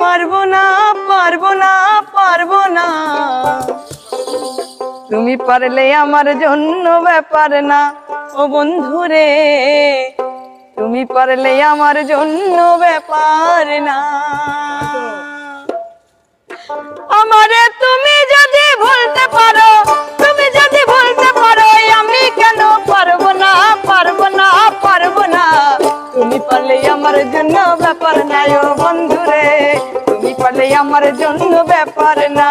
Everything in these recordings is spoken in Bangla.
পারব না পারব না পারব না। তুমি পারলে আমার জন্য ব্যাপার না, ও বন্ধু রে তুমি পারলে আমার জন্য ব্যাপার না। তুমি পারলে আমার জন্য ব্যাপার নাই ও বন্ধুরে। তুমি পারলে আমার জন্য ব্যাপার না।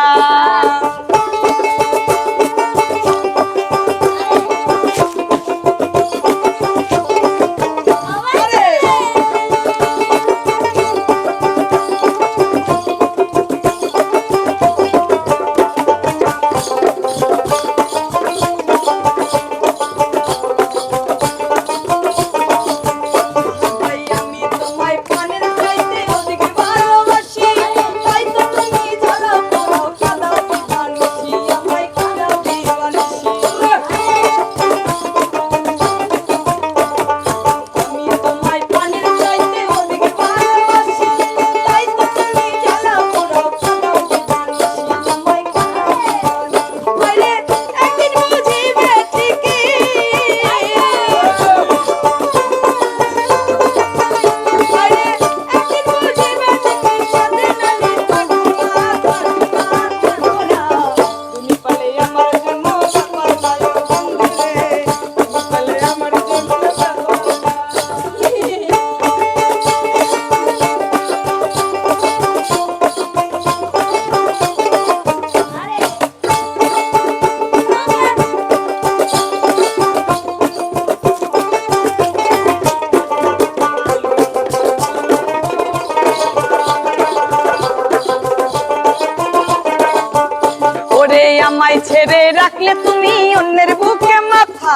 ছেড়ে রাখলে তুমি অন্যের বুকে মাথা।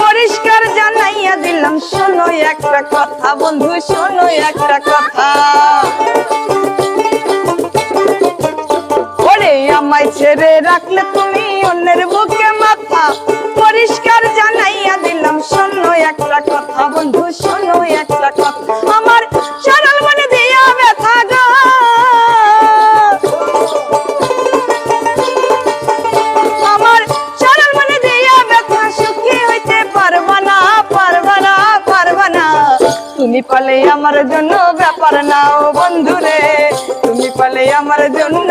পরিষ্কার জানাইয়া দিলাম, শোনো একটা কথা বন্ধু, শোনো একটা কথা। ওরে আমায় ছেড়ে রাখলে তুমি অন্যের বুকে মাথা। পরিষ্কার জানাইয়া দিলাম, শোনো একটা কথা বন্ধু, শোনো একটা কথা। পালে আমার জন্য ব্যাপার নাও বন্ধুরে। তুমি পালে আমার জন্য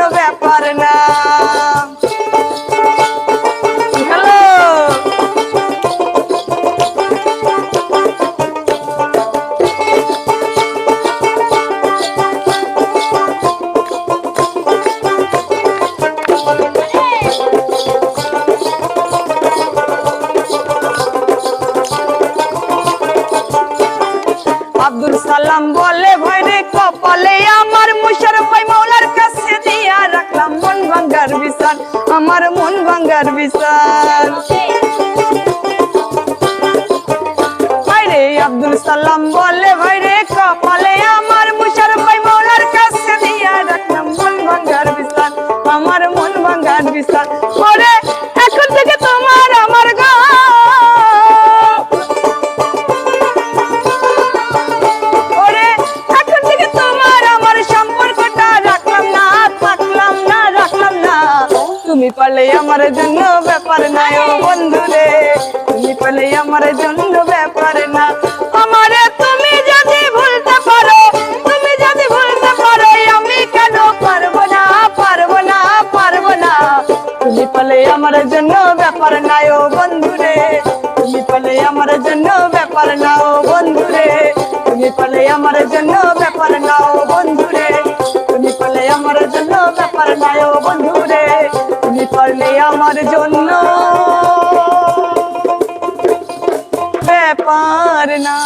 আব্দুল সালাম বলে, ভাই রে কপালে আমার মুশার ভাই মাওলার কাছে দিয়া রাখলাম মন ভাঙ্গার বিশাল আমার মন ভাঙ্গার বিশাল ওরে এখন থেকে তোমার আমার গা। তুমি পালে আমার জন্য ব্যাপার না ও বন্ধু রে তুমি পালে আমার জন্য জন্য ব্যাপার নাও ও বন্ধু রে তুমি পালে আমার জন্য ব্যাপার নাও ও বন্ধু রে তুমি পারলে আমার জন্য ব্যাপার না